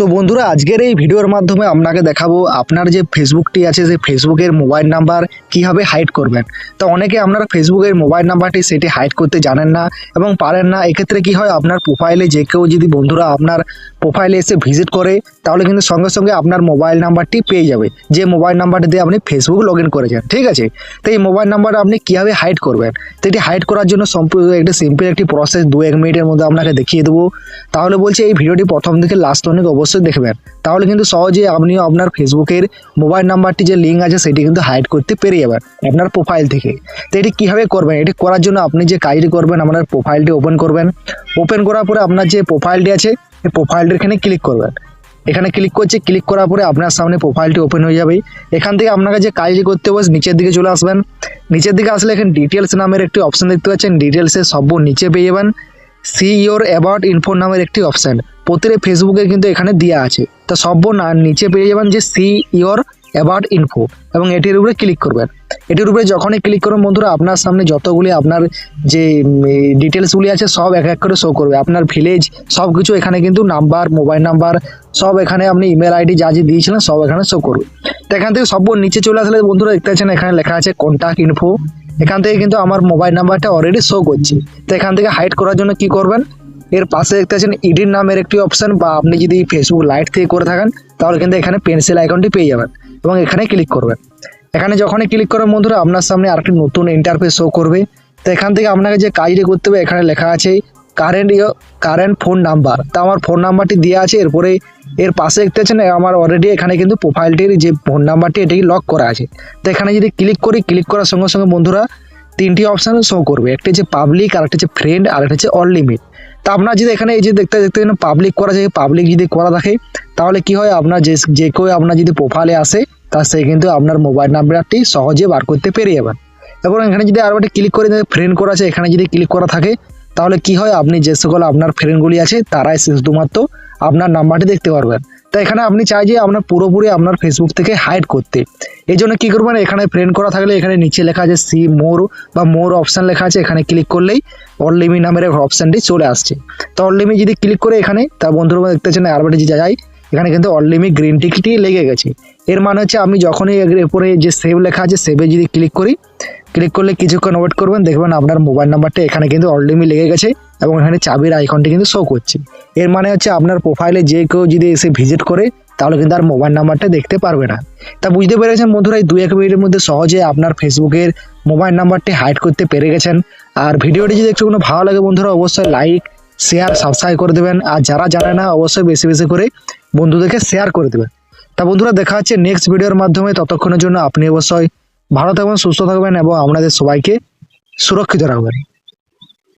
তো বন্ধুরা, আজকের এই ভিডিওর মাধ্যমে আপনাকে দেখাবো আপনার যে ফেসবুকটি আছে সেই ফেসবুকের মোবাইল নাম্বার কীভাবে হাইড করবেন। তো অনেকে আপনারা ফেসবুকের মোবাইল নাম্বারটি সেটি হাইড করতে জানেন না এবং পারেন না। এক্ষেত্রে কি হয়, আপনার প্রোফাইলে যে কেউ যদি বন্ধুরা আপনার প্রোফাইলে এসে ভিজিট করে, তাহলে কিন্তু সঙ্গে সঙ্গে আপনার মোবাইল নাম্বারটি পেয়ে যাবে। যে মোবাইল নাম্বারটি দিয়ে আপনি ফেসবুক লগ ইন করেছেন, ঠিক আছে? তো এই মোবাইল নাম্বারটা আপনি কীভাবে হাইড করবেন? তো এটি হাইড করার জন্য সম্পূর্ণ একটা সিম্পল একটি প্রসেস দু এক মিনিটের মধ্যে আপনাকে দেখিয়ে দেবো। তাহলে বলছি এই ভিডিওটি প্রথম থেকে লাস্ট অনেক অবশ্যই দেখবেন। তাহলে কিন্তু সহজে আপনিও আপনার ফেসবুকের মোবাইল নাম্বারটি যে লিঙ্ক আছে, সেটি কিন্তু হাইড করতে পেরে যাবেন আপনার প্রোফাইল থেকে। তো এটি কীভাবে করবেন? এটি করার জন্য আপনি যে কাজটি করবেন, আপনার প্রোফাইলটি ওপেন করবেন। ওপেন করার পরে আপনার যে প্রোফাইলটি আছে, এই প্রোফাইলটির এখানে ক্লিক করবেন। এখানে ক্লিক করছে ক্লিক করার পরে আপনার সামনে প্রোফাইলটি ওপেন হয়ে যাবে। এখান থেকে আপনাকে যে কাজটি করতে হবে, নিচের দিকে চলে আসবেন। নিচের দিকে আসলে এখানে ডিটেলস নামের একটি অপশন দেখতে পাচ্ছেন। ডিটেলসে সব নিচে পেয়ে যাবেন। সি ইওর অ্যাবাউট ইনফো নামের একটি অপশন প্রতিটি ফেসবুকে কিন্তু এখানে দেওয়া আছে। তা সব না নিচে পেয়ে যাবেন যে সি ইওর অ্যাবাউট ইনফো এবং এটির উপরে ক্লিক করবেন। এটির উপরে যখনই ক্লিক করবেন বন্ধুরা, আপনার সামনে যতগুলি আপনার যে ডিটেলসগুলি আছে, সব এক এক করে শো করবে। আপনার ভিলেজ সব কিছু এখানে কিন্তু নাম্বার মোবাইল নাম্বার সব এখানে আপনি ইমেল আইডি যা যা দিয়েছিলেন, সব এখানে শো করবে। তো এখান থেকে সব নিচে চলে আসলে বন্ধুরা, দেখতে পাচ্ছেন এখানে লেখা আছে কন্ট্যাক্ট ইনফো এখান থেকে কিন্তু আমার মোবাইল নাম্বারটা অলরেডি শো করছে। তো এখান থেকে হাইড করার জন্য কি করবেন? এর পাশে দেখতে পাচ্ছেন ইডির নামের একটি অপশন বা আপনি যদি ফেসবুক লাইট থেকে করে থাকেন, তাহলে কিন্তু এখানে পেন্সিল আইকনটি পেয়ে যাবেন এবং এখানে ক্লিক করবেন। এখানে যখনই ক্লিক করেন বন্ধুরা, আপনার সামনে আরেকটি নতুন ইন্টারফেস শো করবে। তো এখান থেকে আপনাকে যে কাজটি করতে হবে, এখানে লেখা আছে কারেন্ট কারেন্ট ফোন নাম্বার তা আমার ফোন নাম্বারটি দেওয়া আছে, এরপরে এর পাশে দেখতে পাচ্ছেন, আমার অলরেডি এখানে কিন্তু প্রোফাইলটির যে ফোন নাম্বারটি এটাই লক করা আছে। তো এখানে যদি ক্লিক করি ক্লিক করার সঙ্গে সঙ্গে বন্ধুরা, তিনটি অপশান শো করবে। একটা হচ্ছে পাবলিক আর একটা হচ্ছে ফ্রেন্ড আর একটা হচ্ছে অল লিমিট তা আপনার যদি এখানে এই যে দেখতে দেখতে পাবলিক করা যায় পাবলিক যদি করা থাকে, তাহলে কি হয়, আপনার যে যে কেউ আপনার যদি প্রোফাইলে আসে, তা সে কিন্তু আপনার মোবাইল নাম্বারটি সহজে বার করতে পেরে যাবেন এবং এখানে যদি আরও একটা ক্লিক করে ফ্রেন্ড করা আছে, এখানে যদি ক্লিক করা থাকে, তাহলে কি হয়, আপনি যে সকল আপনার ফ্রেন্ডগুলি আছে, তারাই শুধুমাত্র আপনার নাম্বারটি দেখতে পারবেন। তো এখানে আপনি চাই যে আপনার পুরোপুরি আপনার ফেসবুক থেকে হাইড করতে। এই জন্য কী করবেন? এখানে ফ্রেন্ড করা থাকলে এখানে নিচে লেখা আছে সি মোর বা মোর অপশান লেখা আছে। এখানে ক্লিক করলেই অনলিমি নামের অপশানটি চলে আসছে। তো অনলিমি যদি ক্লিক করে এখানে, তা বন্ধুরা দেখতে চান আরবারে যে যাই, এখানে কিন্তু অনলিমি গ্রিন টিকিটই লেগে গেছে। এর মানে হচ্ছে আমি যখনই এর উপরে যে সেভ লেখা আছে সেভে যদি ক্লিক করি ক্লিক করলে কিছুক্ষণ ওয়েট করবেন, দেখবেন আপনার মোবাইল নাম্বারটা এখানে কিন্তু অলরেডি লেগে গেছে। এবং এখানে চাবির আইকনটি কিন্তু শো করছে। এর মানে হচ্ছে আপনার প্রোফাইলে যে কেউ যদি এসে ভিজিট করে, তাহলে কিন্তু আর মোবাইল নাম্বারটা দেখতে পারবে না। তা বুঝতে পেরেছেন বন্ধুরা, এই দুই এক মিনিটের মধ্যে সহজে আপনার ফেসবুকের মোবাইল নাম্বারটি হাইড করতে পেরে গেছেন। আর ভিডিওটি যদি একটু কোনো ভালো লাগে বন্ধুরা, অবশ্যই লাইক শেয়ার সাবস্ক্রাইব করে দেবেন। আর যারা জানে না, অবশ্যই বেশি বেশি করে বন্ধুদেরকে শেয়ার করে দেবেন। তা বন্ধুরা, দেখা হচ্ছে নেক্সট ভিডিওর মাধ্যমে। ততক্ষণের জন্য আপনি অবশ্যই ভালো থাকবেন, সুস্থ থাকবেন এবং আপনাদের সবাইকে সুরক্ষিত রাখবেন।